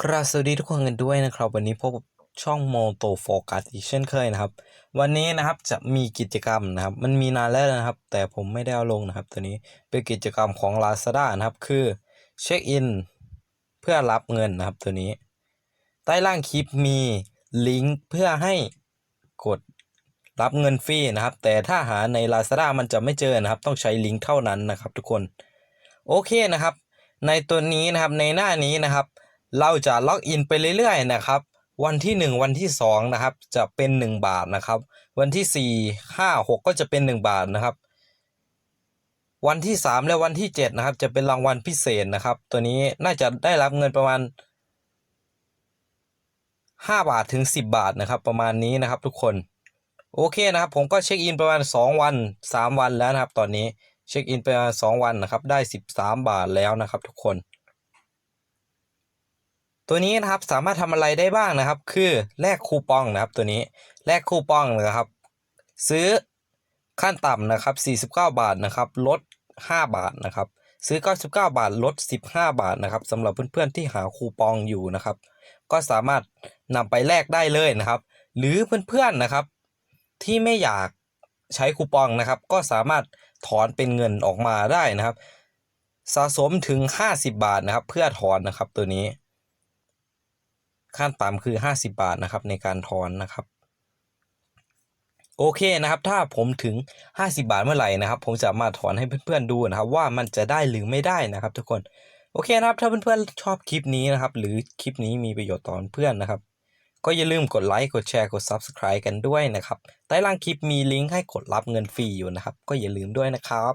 ครับสวัสดีทุกคนกันด้วยนะครับ วันนี้พบกับช่องโมโตโฟกัสอีกเช่นเคยนะครับ วันนี้นะครับจะมีกิจกรรมนะครับ มันมีนานแล้วนะครับ แต่ผมไม่ได้เอาลงนะครับ ตัวนี้เป็นกิจกรรมของ Lazada นะครับ คือเช็คอินเพื่อรับเงินนะครับ ตัวนี้ ใต้ล่างคลิปมีลิงก์เพื่อให้กดรับเงินฟรีนะครับ แต่ถ้าหาใน Lazada มันจะไม่เจอนะครับ ต้องใช้ลิงก์เท่านั้นนะครับ ทุกคน โอเคนะครับ ในตัวนี้นะครับในหน้านี้นะครับ เราจะล็อกอินไปเรื่อยๆนะครับ วันที่ 1 วันที่2นะครับจะเป็น 1 บาทนะครับ วันที่ 4 5 6 ก็จะเป็น 1 บาทนะครับ วันที่ 3 และวันที่7นะครับจะเป็นรางวัลพิเศษนะครับ ตัวนี้น่าจะได้รับเงินประมาณ 5 บาทถึง 10 บาทนะครับ ประมาณนี้นะครับทุกคนโอเคนะครับผมก็เช็คอินประมาณ 2 วัน 3 วันแล้วนะครับ ตอนนี้เช็คอินไปประมาณ 2 วันนะครับได้ 13 บาทแล้วนะครับทุกคน ตัวนี้นะครับสามารถทำอะไรได้บ้างนะครับ คือแลกคูปองนะครับตัวนี้แลกคูปองนะครับ ซื้อขั้นต่ำนะครับ 49 บาทนะครับลด 5 บาทนะครับ ซื้อ 99 บาทลด 15 บาทนะครับสำหรับเพื่อนๆที่หาคูปองอยู่นะครับ ก็สามารถนำไปแลกได้เลยนะครับ หรือเพื่อนๆนะครับ ที่ไม่อยากใช้คูปองนะครับ ก็สามารถถอนเป็นเงินออกมาได้นะครับ สะสมถึง 50 บาทนะครับ เพื่อถอนนะครับตัวนี้ ขั้นต่ำคือ 50 บาทนะครับในการถอนนะครับโอเคนะครับ ถ้าผมถึง 50 บาทเมื่อไหร่นะครับ ผมจะมาถอนให้เพื่อนๆดูนะครับ ว่ามันจะได้หรือไม่ได้นะครับ ทุกคนโอเคนะครับ ถ้าเพื่อนๆชอบคลิปนี้นะครับ หรือคลิปนี้มีประโยชน์ต่อเพื่อนนะครับ ก็อย่าลืมกดไลค์กดแชร์กด Subscribe กันด้วยนะครับ ใต้ล่างคลิปมีลิงก์ให้กดรับเงินฟรีอยู่นะครับ ก็อย่าลืมด้วยนะครับ